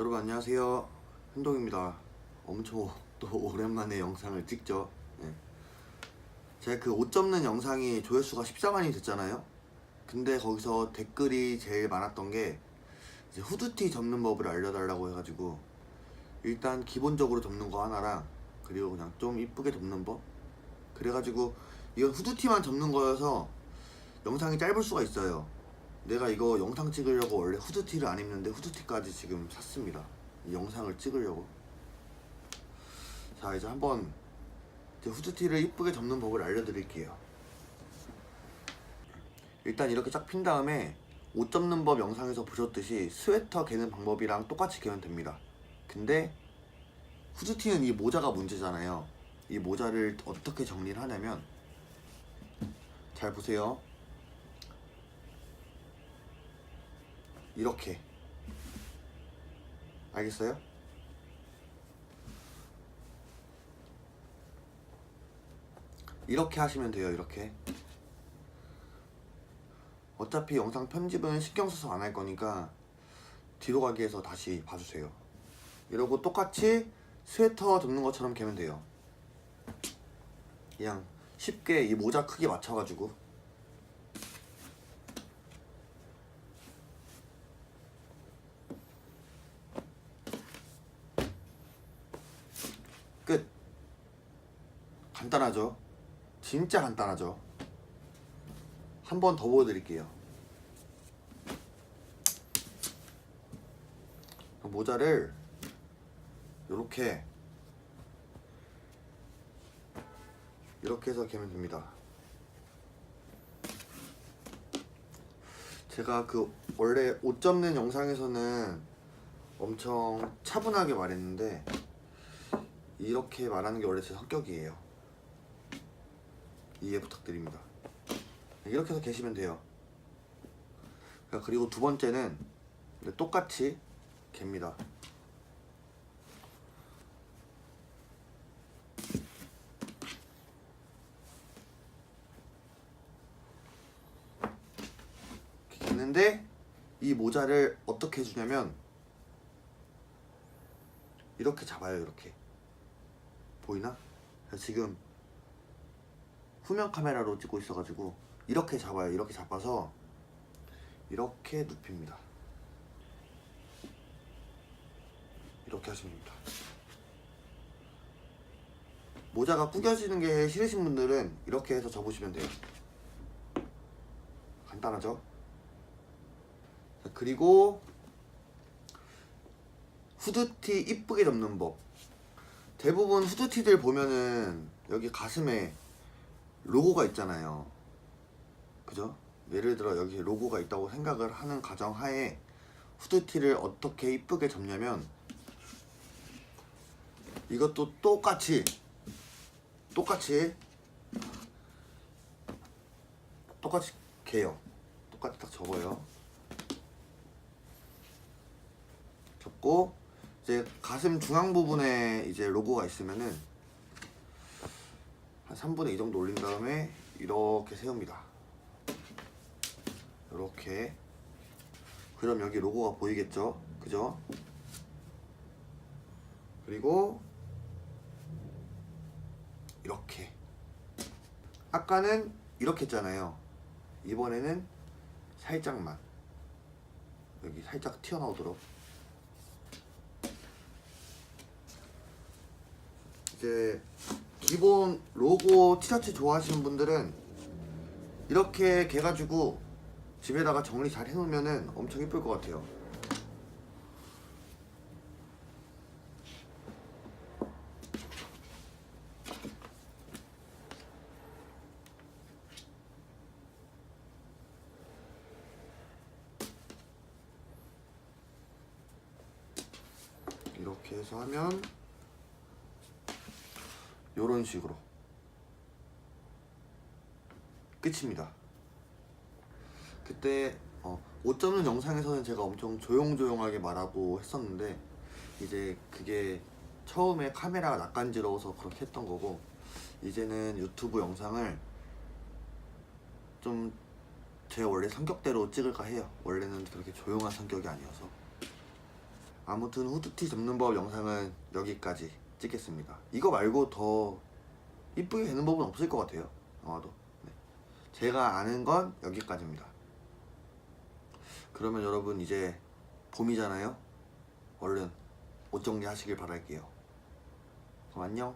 여러분 안녕하세요. 현동입니다. 엄청 또 오랜만에 영상을 찍죠? 네. 제가 그 옷 접는 영상이 조회수가 14만이 됐잖아요? 근데 거기서 댓글이 제일 많았던 게 이제 후드티 접는 법을 알려달라고 해가지고 일단 기본적으로 접는 거 하나랑 그리고 그냥 좀 이쁘게 접는 법? 그래가지고 이건 후드티만 접는 거여서 영상이 짧을 수가 있어요 내가 이거 영상 찍으려고 원래 후드티를 안 입는데 후드티까지 지금 샀습니다. 이 영상을 찍으려고. 자 이제 한번 제 후드티를 이쁘게 접는 법을 알려드릴게요. 일단 이렇게 쫙 핀 다음에 옷 접는 법 영상에서 보셨듯이 스웨터 개는 방법이랑 똑같이 개면 됩니다. 근데 후드티는 이 모자가 문제잖아요. 이 모자를 어떻게 정리를 하냐면 잘 보세요. 이렇게. 알겠어요? 이렇게 하시면 돼요 이렇게. 어차피 영상 편집은 신경 써서 안 할 거니까 뒤로 가기 해서 다시 봐주세요. 이러고 똑같이 스웨터 접는 것처럼 개면 돼요. 그냥 쉽게 이 모자 크기 맞춰가지고 끝. 간단하죠? 진짜 간단하죠? 한 번 더 보여드릴게요. 모자를 이렇게 이렇게 해서 개면 됩니다. 제가 그 원래 옷 접는 영상에서는 엄청 차분하게 말했는데 이렇게 말하는 게 원래 제 성격이에요. 이해 부탁드립니다. 이렇게 해서 계시면 돼요. 자, 그리고 두 번째는 이제 똑같이 갭니다. 겠는데 이 모자를 어떻게 해주냐면 이렇게 잡아요 이렇게 보이나? 지금 후면 카메라로 찍고 있어가지고 이렇게 잡아요. 이렇게 잡아서 이렇게 눕힙니다. 이렇게 하시면 됩니다. 모자가 구겨지는 게 싫으신 분들은 이렇게 해서 접으시면 돼요. 간단하죠? 자, 그리고 후드티 이쁘게 접는 법. 대부분 후드티들 보면은 여기 가슴에 로고가 있잖아요. 그죠? 예를 들어 여기 로고가 있다고 생각을 하는 가정 하에 후드티를 어떻게 이쁘게 접냐면 이것도 똑같이 똑같이 똑같이 개요. 똑같이 딱 접어요. 접고 이제 가슴 중앙 부분에 이제 로고가 있으면은 한 3분의 2 정도 올린 다음에 이렇게 세웁니다. 이렇게 그럼 여기 로고가 보이겠죠? 그죠? 그리고 이렇게 아까는 이렇게 했잖아요. 이번에는 살짝만 여기 살짝 튀어나오도록 이제 기본 로고 티셔츠 좋아하시는 분들은 이렇게 개가지고 집에다가 정리 잘 해놓으면은 엄청 이쁠 것 같아요. 이렇게 해서 하면 요런 식으로 끝입니다. 그때 어, 옷 접는 영상에서는 제가 엄청 조용조용하게 말하고 했었는데 이제 그게 처음에 카메라가 낯간지러워서 그렇게 했던 거고 이제는 유튜브 영상을 좀 제 원래 성격대로 찍을까 해요. 원래는 그렇게 조용한 성격이 아니어서 아무튼 후드티 접는 법 영상은 여기까지 찍겠습니다. 이거 말고 더 이쁘게 되는 법은 없을 것 같아요. 아마도. 네. 제가 아는 건 여기까지입니다. 그러면 여러분 이제 봄이잖아요. 얼른 옷 정리하시길 바랄게요. 그럼 안녕.